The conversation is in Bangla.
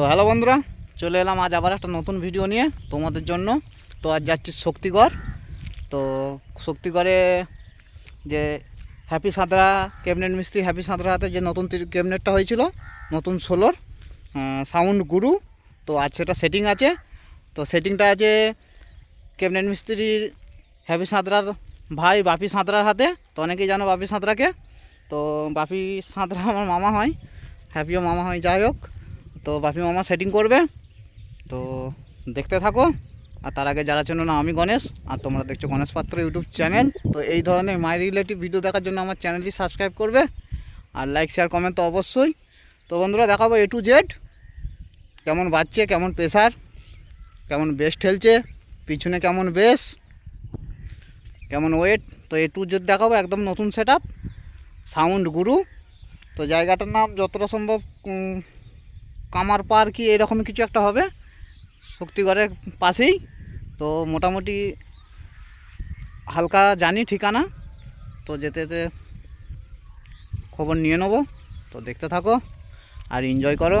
তো হ্যালো বন্ধুরা, চলে এলাম আজ আবার একটা নতুন ভিডিও নিয়ে তোমাদের জন্য। তো আজ যাচ্ছি শক্তিগড়। তো শক্তিগড়ে যে হ্যাপি সাঁতরা ক্যাবিনেট মিস্ত্রি হ্যাপি সাঁতরা হাতে যে নতুন ক্যাবিনেটটা হয়েছিল, নতুন সোলোর সাউন্ড গুরু, তো আজ সেটা সেটিং আছে। তো সেটিংটা আছে ক্যাবিনেট মিস্ত্রির হ্যাপি সাঁতরার ভাই বাপি সাঁতরার হাতে। তো অনেকেই জানো বাপি সাঁতরাকে। তো বাপি সাঁতরা আমার মামা হয়, হ্যাপিও মামা হয়, যাই হোক। তো বাপি মামা সেটিং করবে। তো দেখতে থাকো। আর তার আগে যারা চেনো না, আমি গণেশ। আর তোমরা দেখছ গণেশ পাত্র ইউটিউব চ্যানেল তো এই ধরনের মাই রিলেটিভ ভিডিও দেখার জন্য আমার চ্যানেলটি সাবস্ক্রাইব করবে। আর লাইক শেয়ার কমেন্ট তো অবশ্যই। তো বন্ধুরা, দেখাবো এ টু জেড কেমন বাজছে, কেমন প্রেসার কেমন বেস ঠেলছে, পিছনে কেমন বেস কেমন ওয়েট তো এ টু জেড দেখাবো, একদম নতুন সেট সাউন্ড গুরু তো জায়গাটার নাম যতটা সম্ভব কামার পার কি এরকম কিছু একটা হবে? শক্তিগড়ের পাশেই। তো মোটামুটি হালকা জানি ঠিকানা। তো যেতে যেতে খবর নিয়ে নেব। তো দেখতে থাকো আর এনজয় করো।